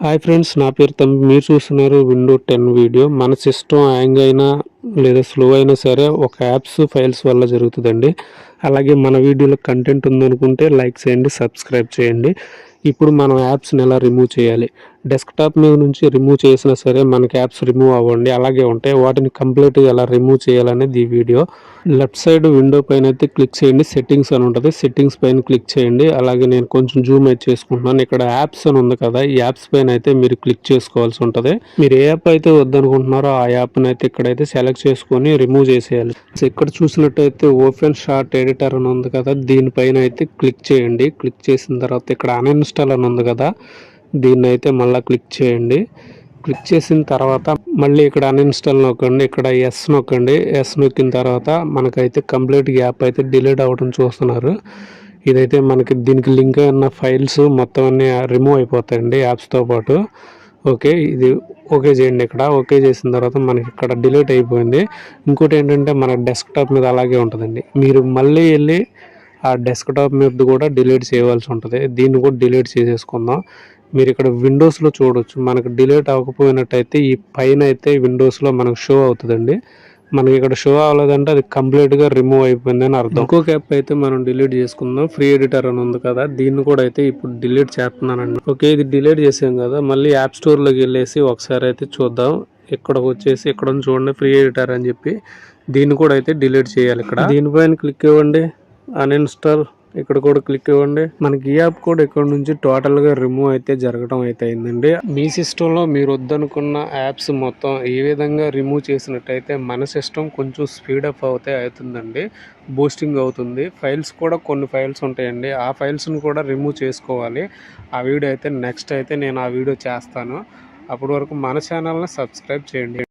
Hi friends నా పేరు తమ్మి. మీరు చూస్తున్నారు విండో టెన్ వీడియో. మన సిస్టమ్ హ్యాంగ్ అయినా లేదా స్లో అయినా సరే ఒక యాప్స్ ఫైల్స్ వల్ల జరుగుతుందండి. అలాగే మన వీడియోలో కంటెంట్ ఉందనుకుంటే లైక్ చేయండి సబ్స్క్రైబ్ చేయండి. ఇప్పుడు మనం యాప్స్ని ఎలా రిమూవ్ చేయాలి? డెస్క్టాప్ మీద నుంచి రిమూవ్ చేసినా సరే మనకి యాప్స్ రిమూవ్ అవ్వండి. అలాగే ఉంటాయి. వాటిని కంప్లీట్గా ఎలా రిమూవ్ చేయాలనేది ఈ వీడియో. లెఫ్ట్ సైడ్ విండో పైన అయితే క్లిక్ చేయండి. సెట్టింగ్స్ అని ఉంటుంది. సెట్టింగ్స్ పైన క్లిక్ చేయండి. అలాగే నేను కొంచెం జూమ్ అయితే చేసుకుంటున్నాను. ఇక్కడ యాప్స్ అని ఉంది కదా ఈ యాప్స్ పైన అయితే మీరు క్లిక్ చేసుకోవాల్సి ఉంటుంది. మీరు ఏ యాప్ అయితే వద్దనుకుంటున్నారో ఆ యాప్ని అయితే ఇక్కడైతే సెలెక్ట్ చేసుకొని రిమూవ్ చేసేయాలి. సో ఇక్కడ చూసినట్టయితే ఓపెన్ షార్ట్ ఎడిటర్ అని ఉంది కదా దీనిపైన అయితే క్లిక్ చేయండి. క్లిక్ చేసిన తర్వాత ఇక్కడ అన్ఇన్స్టాల్ ఇన్స్టాల్ అని ఉంది కదా దీన్ని అయితే మళ్ళీ క్లిక్ చేయండి. క్లిక్ చేసిన తర్వాత మళ్ళీ ఇక్కడ అన్ఇన్స్టాల్ నొక్కండి ఇక్కడ ఎస్ నొక్కండి. ఎస్ నొక్కిన తర్వాత మనకైతే కంప్లీట్ యాప్ అయితే డిలీట్ అవ్వడం చూస్తున్నారు. ఇదైతే మనకి దీనికి లింక్ అయిన ఫైల్స్ మొత్తం అన్ని రిమూవ్ అయిపోతాయండి యాప్స్తో పాటు. ఓకే ఇది ఓకే చేయండి ఇక్కడ. ఓకే చేసిన తర్వాత మనకి ఇక్కడ డిలీట్ అయిపోయింది. ఇంకోటి ఏంటంటే మన డెస్క్టాప్ మీద అలాగే ఉంటుందండి. మీరు మళ్ళీ వెళ్ళి ఆ డెస్క్టాప్ మీద కూడా డిలీట్ చేయవలసి ఉంటుంది. దీన్ని కూడా డిలీట్ చేసేసుకుందాం. మీరు ఇక్కడ విండోస్లో చూడొచ్చు. మనకు డిలీట్ అవ్వకపోయినట్టయితే ఈ పైన అయితే విండోస్లో మనకు షో అవుతుందండి. మనకి ఇక్కడ షో అవ్వలేదంటే అది కంప్లీట్గా రిమూవ్ అయిపోయిందని అర్థం. ఇంకొక యాప్ అయితే మనం డిలీట్ చేసుకుందాం. ఫ్రీ ఎడిటర్ అని ఉంది కదా దీన్ని కూడా అయితే ఇప్పుడు డిలీట్ చేస్తున్నానండి. ఓకే ఇది డిలీట్ చేసాం కదా మళ్ళీ యాప్ స్టోర్లోకి వెళ్ళేసి ఒకసారి అయితే చూద్దాం. ఇక్కడికి వచ్చేసి ఇక్కడ చూడండి ఫ్రీ ఎడిటర్ అని చెప్పి దీన్ని కూడా అయితే డిలీట్ చేయాలి ఇక్కడ. దీనిపైన క్లిక్ ఇవ్వండి. అన్ఇన్స్టాల్ ఇక్కడ కూడా క్లిక్ ఇవ్వండి. మనకి ఈ యాప్ కూడా ఇక్కడ నుంచి టోటల్గా రిమూవ్ అయితే జరగడం అయితే అయిందండి. మీ సిస్టమ్లో మీరు వద్దనుకున్న యాప్స్ మొత్తం ఏ విధంగా రిమూవ్ చేసినట్టయితే మన సిస్టమ్ కొంచెం స్పీడ్ అవుతే అవుతుందండి. బూస్టింగ్ అవుతుంది. ఫైల్స్ కూడా కొన్ని ఫైల్స్ ఉంటాయండి. ఆ ఫైల్స్ను కూడా రిమూవ్ చేసుకోవాలి. ఆ వీడియో అయితే నెక్స్ట్ అయితే నేను ఆ వీడియో చేస్తాను. అప్పటి వరకు మన ఛానల్ని సబ్స్క్రైబ్ చేయండి.